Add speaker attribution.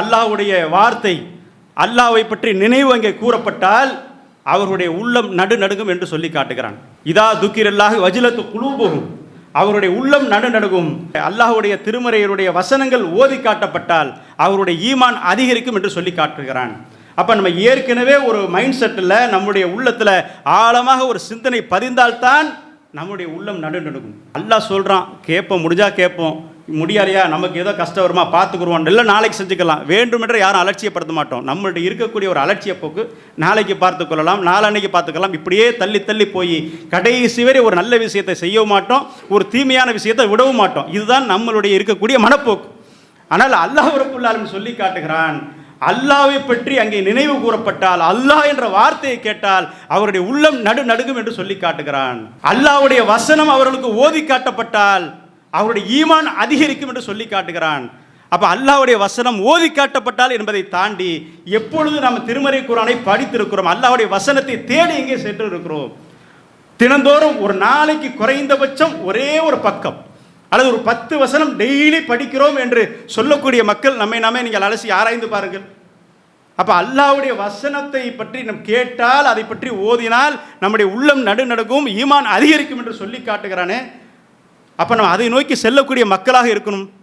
Speaker 1: அல்லாஹ்வுடைய வார்த்தை அல்லாவை பற்றி நினைவு அங்கே கூறப்பட்டால் அவருடைய உள்ளம் நடுநடுங்கும் என்று சொல்லி காட்டுகிறான். இதா துக்கிரல்லாஹ் வஜிலத்து போகும் அவருடைய உள்ளம் நடுநடுகும் அல்லாஹுடைய திருமறையருடைய வசனங்கள் ஓதி காட்டப்பட்டால் அவருடைய ஈமான் அதிகரிக்கும் என்று சொல்லி காட்டுகிறான். அப்போ நம்ம ஏற்கனவே ஒரு மைண்ட் செட்டில் நம்முடைய உள்ளத்தில் ஆழமாக ஒரு சிந்தனை பதிந்தால்தான் நம்முடைய உள்ளம் நடுநடுங்கும். அல்லாஹ் சொல்கிறான் கேட்போம் முடிஞ்சால் கேட்போம் முடியாலையா நமக்கு ஏதோ கஷ்டம் வருமா பார்த்துக்குருவோம் இல்லை நாளைக்கு செஞ்சுக்கலாம். வேண்டுமென்று யாரும் அலட்சியப்படுத்த மாட்டோம். நம்மளுடைய இருக்கக்கூடிய ஒரு அலட்சிய போக்கு நாளைக்கு பார்த்துக்கொள்ளலாம் நாளன்னைக்கு பார்த்துக்கலாம் இப்படியே தள்ளி தள்ளி போய் கடைசி வரை ஒரு நல்ல விஷயத்தை செய்யவும் மாட்டோம் ஒரு தீமையான விஷயத்தை விடவும் மாட்டோம். இதுதான் நம்மளுடைய இருக்கக்கூடிய மனப்போக்கு. ஆனால் அல்லாஹ் ரபுல்லாலும் சொல்லி காட்டுகிறான் அல்லாவை பற்றி அங்கே நினைவு கூறப்பட்டால் அல்லாஹ் என்ற வார்த்தையை கேட்டால் அவருடைய உள்ளம் நடு நடுங்கும் என்று சொல்லி காட்டுகிறான். அல்லாஹ்வுடைய வசனம் அவர்களுக்கு ஓதி காட்டப்பட்டால் அவருடைய ஈமான் அதிகரிக்கும் என்று சொல்லி காட்டுகிறான். அப்போ அல்லாவுடைய வசனம் ஓதி காட்டப்பட்டால் என்பதை தாண்டி எப்பொழுது நாம் திருமறை குரானை படித்திருக்கிறோம் அல்லாவுடைய வசனத்தை தேடி எங்கே சென்று இருக்கிறோம் தினந்தோறும் ஒரு நாளைக்கு குறைந்தபட்சம் ஒரே ஒரு பக்கம் அல்லது ஒரு பத்து வசனம் டெய்லி படிக்கிறோம் என்று சொல்லக்கூடிய மக்கள் நம்மை நாமே நீங்கள் அலசி ஆராய்ந்து பாருங்கள். அப்போ அல்லாவுடைய வசனத்தை பற்றி நம் கேட்டால் அதை பற்றி ஓதினால் நம்முடைய உள்ளம் நடுநடுக்கும் ஈமான் அதிகரிக்கும் என்று சொல்லி காட்டுகிறானே. அப்போ நம்ம அதை நோக்கி செல்லக்கூடிய மக்களாக இருக்கணும்.